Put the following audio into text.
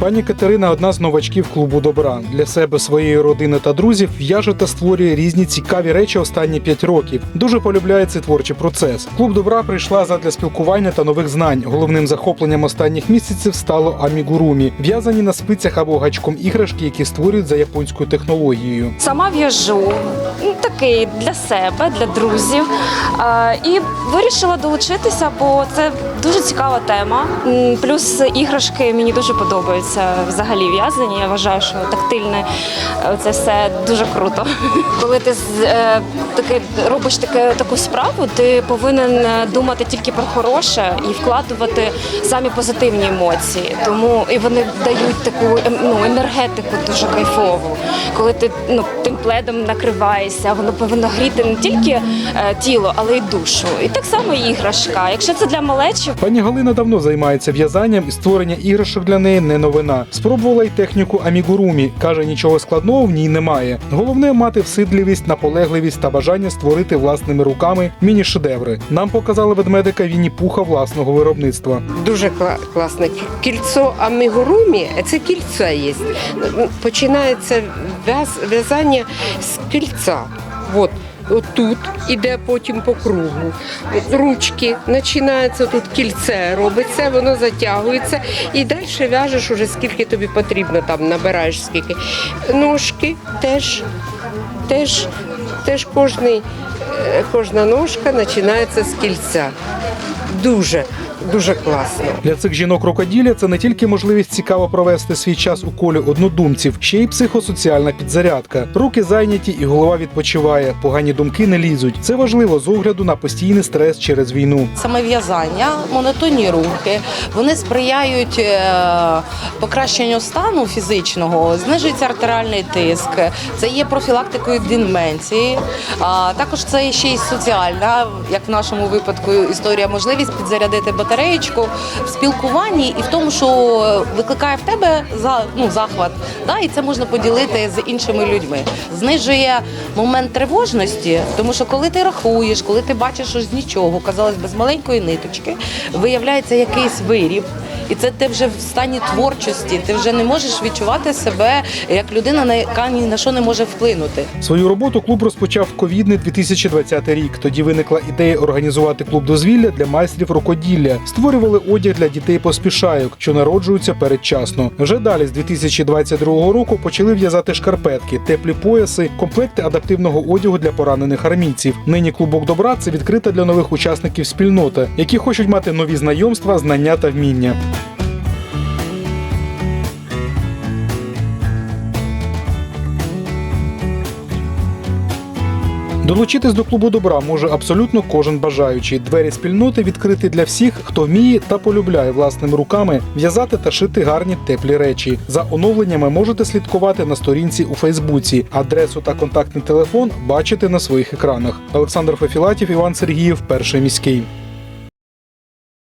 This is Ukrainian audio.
Пані Катерина одна з новачків клубу добра. Для себе, своєї родини та друзів в'яже та створює різні цікаві речі останні 5 років. Дуже полюбляє цей творчий процес. Клуб добра прийшла задля спілкування та нових знань. Головним захопленням останніх місяців стало амігурумі, в'язані на спицях або гачком іграшки, які створюють за японською технологією. Сама в'яжу ну, такий для себе, для друзів. І вирішила долучитися, бо це дуже цікава тема. Плюс іграшки мені дуже подобаються взагалі в'язані. Я вважаю, що тактильне е, це все дуже круто. Коли ти з- е, таки робиш таке, таку справу, ти повинен е, думати тільки про хороше і вкладувати самі позитивні емоції. Тому і вони дають таку ем, ну, енергетику дуже кайфову. Коли ти ну, тим пледом накриваєшся, воно повинно гріти не тільки е, тіло, але й душу. І так само і іграшка. Якщо це для малечі, Пані Галина давно займається в'язанням і створення іграшок для неї не новина. Спробувала й техніку амігурумі. каже, нічого складного в ній немає. Головне мати всидливість, наполегливість та бажання створити власними руками міні-шедеври. Нам показали ведмедика Вінні Пуха власного виробництва. Дуже кла- класне. Кільцо амігурумі, це кільце є. Починається в'яз- в'язання з кільця. От. Отут іде потім по кругу. Ручки починається тут кільце робиться, воно затягується і далі в'яжеш уже скільки тобі потрібно, там набираєш скільки. Ножки теж, теж, теж кожний, е, кожна ножка починається з кільця. Дуже, дуже класно. Для цих жінок рукоділля це не тільки можливість цікаво провести свій час у колі однодумців, ще й психосоціальна підзарядка. Руки зайняті і голова відпочиває. Погані думки не лізуть. Це важливо з огляду на постійний стрес через війну. Саме в'язання, монотонні рухи, вони сприяють е, покращенню стану фізичного, знижується артеріальний тиск, це є профілактикою деменції. А також це ще й соціальна, як в нашому випадку, історія, можливість підзарядити батареєчку в спілкуванні і в тому, що викликає в тебе за ну захват. Да, і це можна поділити з іншими людьми. Знижує момент тривожності, тому що коли ти рахуєш, коли ти бачиш що з нічого, казалось би, з маленької ниточки, виявляється якийсь виріб. І це ти вже в стані творчості. Ти вже не можеш відчувати себе як людина, на яка ні на що не може вплинути. Свою роботу клуб розпочав ковідний 2020 рік. Тоді виникла ідея організувати клуб дозвілля для майстрів рукоділля. Створювали одяг для дітей поспішайок, що народжуються передчасно. Вже далі, з 2022 року, почали в'язати шкарпетки, теплі пояси, комплекти адаптивного одягу для поранених армійців. Нині клубок добра це відкрита для нових учасників спільноти, які хочуть мати нові знайомства, знання та вміння. Долучитись до клубу добра може абсолютно кожен бажаючий. Двері спільноти відкриті для всіх, хто вміє та полюбляє власними руками в'язати та шити гарні теплі речі. За оновленнями можете слідкувати на сторінці у Фейсбуці. Адресу та контактний телефон бачите на своїх екранах. Олександр Фефілатів, Іван Сергіїв, перший міський.